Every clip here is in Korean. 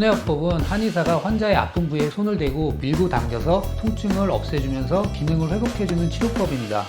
춘해요법은 한의사가 환자의 아픈 부위에 손을 대고 밀고 당겨서 통증을 없애주면서 기능을 회복해주는 치료법입니다.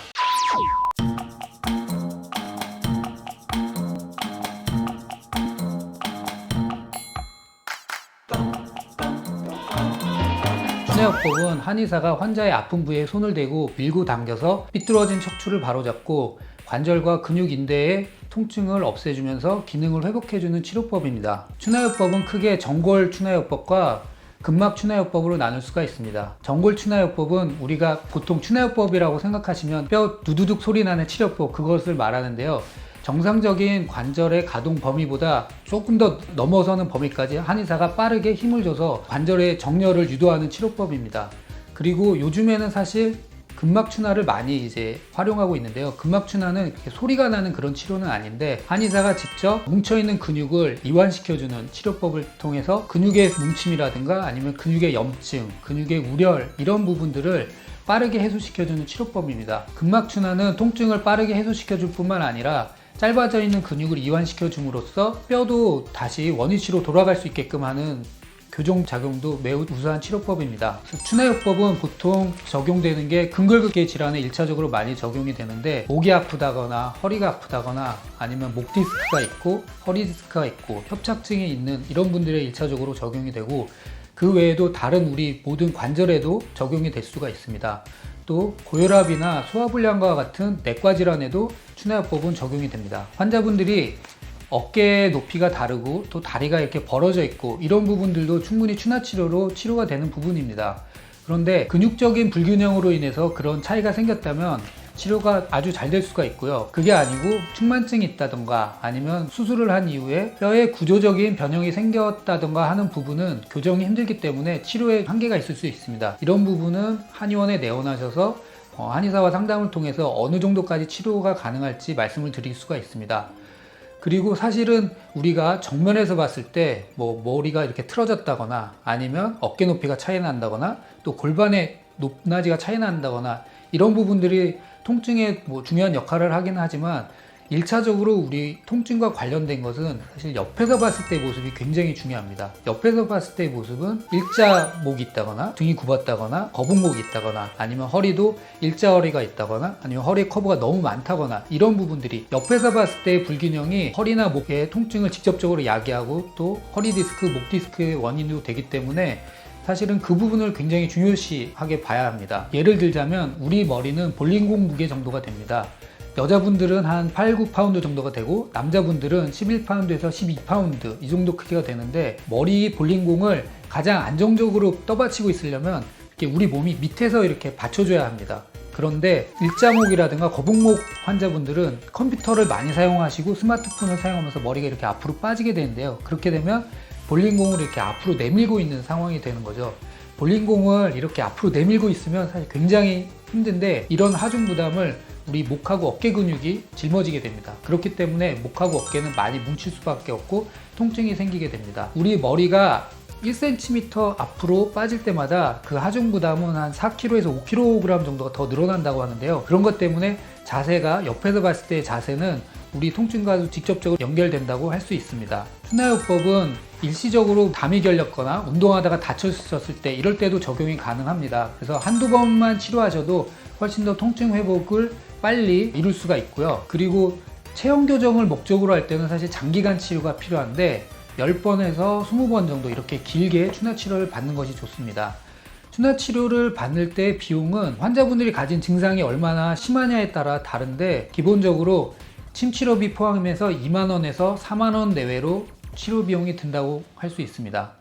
춘해요법은 한의사가 환자의 아픈 부위에 손을 대고 밀고 당겨서 삐뚤어진 척추를 바로잡고 관절과 근육 인대의 통증을 없애주면서 기능을 회복해주는 치료법입니다. 춘하요법은 크게 정골 춘하요법과 근막 춘하요법으로 나눌 수가 있습니다. 정골 춘하요법은 우리가 보통 춘하요법이라고 생각하시면 뼈 두두둑 소리 나는 치료법 그것을 말하는데요. 정상적인 관절의 가동 범위보다 조금 더 넘어서는 범위까지 한의사가 빠르게 힘을 줘서 관절의 정렬을 유도하는 치료법입니다. 그리고 요즘에는 사실 근막 춘하를 많이 이제 활용하고 있는데요. 근막 춘하는 이렇게 소리가 나는 그런 치료는 아닌데 한의사가 직접 뭉쳐 있는 근육을 이완시켜주는 치료법을 통해서 근육의 뭉침이라든가 아니면 근육의 염증, 근육의 우렬 이런 부분들을 빠르게 해소시켜주는 치료법입니다. 근막 춘하는 통증을 빠르게 해소시켜줄 뿐만 아니라 짧아져 있는 근육을 이완시켜 줌으로써 뼈도 다시 원위치로 돌아갈 수 있게끔 하는 교정 작용도 매우 우수한 치료법입니다. 춘하요법은 보통 적용되는 게 근골격계 질환에 1차적으로 많이 적용이 되는데 목이 아프다거나 허리가 아프다거나 아니면 목 디스크가 있고 허리 디스크가 있고 협착증이 있는 이런 분들에 1차적으로 적용이 되고 그 외에도 다른 우리 모든 관절에도 적용이 될 수가 있습니다. 또 고혈압이나 소화불량과 같은 내과 질환에도 춘하요법은 적용이 됩니다. 환자분들이 어깨 높이가 다르고 또 다리가 이렇게 벌어져 있고 이런 부분들도 충분히 춘하 치료로 치료가 되는 부분입니다. 그런데 근육적인 불균형으로 인해서 그런 차이가 생겼다면 치료가 아주 잘 될 수가 있고요. 그게 아니고 충만증이 있다던가 아니면 수술을 한 이후에 뼈에 구조적인 변형이 생겼다던가 하는 부분은 교정이 힘들기 때문에 치료에 한계가 있을 수 있습니다. 이런 부분은 한의원에 내원하셔서 어, 한의사와 상담을 통해서 어느 정도까지 치료가 가능할지 말씀을 드릴 수가 있습니다. 그리고 사실은 우리가 정면에서 봤을 때 뭐 머리가 이렇게 틀어졌다거나 아니면 어깨 높이가 차이 난다거나 또 골반의 높낮이가 차이 난다거나 이런 부분들이 통증에 뭐 중요한 역할을 하긴 하지만 1차적으로 우리 통증과 관련된 것은 사실 옆에서 봤을 때 모습이 굉장히 중요합니다. 옆에서 봤을 때의 모습은 일자목이 있다거나 등이 굽었다거나 거북목이 있다거나 아니면 허리도 일자 허리가 있다거나 아니면 허리 커브가 너무 많다거나 이런 부분들이 옆에서 봤을 때의 불균형이 허리나 목의 통증을 직접적으로 야기하고 또 허리 디스크, 목 디스크의 원인도 되기 때문에 사실은 그 부분을 굉장히 중요시하게 봐야 합니다. 예를 들자면 우리 머리는 볼링공 무게 정도가 됩니다. 여자분들은 한 8, 9파운드 정도가 되고 남자분들은 11파운드에서 12파운드 이 정도 크기가 되는데 머리 볼링공을 가장 안정적으로 떠받치고 있으려면 우리 몸이 밑에서 이렇게 받쳐줘야 합니다. 그런데 일자목이라든가 거북목 환자분들은 컴퓨터를 많이 사용하시고 스마트폰을 사용하면서 머리가 이렇게 앞으로 빠지게 되는데요. 그렇게 되면 볼링공을 이렇게 앞으로 내밀고 있는 상황이 되는 거죠. 볼링공을 이렇게 앞으로 내밀고 있으면 사실 굉장히 힘든데 이런 하중 부담을 우리 목하고 어깨 근육이 짊어지게 됩니다. 그렇기 때문에 목하고 어깨는 많이 뭉칠 수밖에 없고 통증이 생기게 됩니다. 우리 머리가 1cm 앞으로 빠질 때마다 그 하중 부담은 한 4kg에서 5kg 정도가 더 늘어난다고 하는데요. 그런 것 때문에 자세가 옆에서 봤을 때의 자세는 우리 통증과도 직접적으로 연결된다고 할 수 있습니다. 춘하요법은 일시적으로 담이 결렸거나 운동하다가 다쳤을 때 이럴 때도 적용이 가능합니다. 그래서 한두 번만 치료하셔도 훨씬 더 통증 회복을 빨리 이룰 수가 있고요. 그리고 체형 교정을 목적으로 할 때는 사실 장기간 치료가 필요한데 10번에서 20번 정도 이렇게 길게 추나 치료를 받는 것이 좋습니다. 추나 치료를 받을 때 비용은 환자분들이 가진 증상이 얼마나 심하냐에 따라 다른데 기본적으로 침 치료비 포함해서 2만 원에서 4만 원 내외로 치료 비용이 든다고 할 수 있습니다.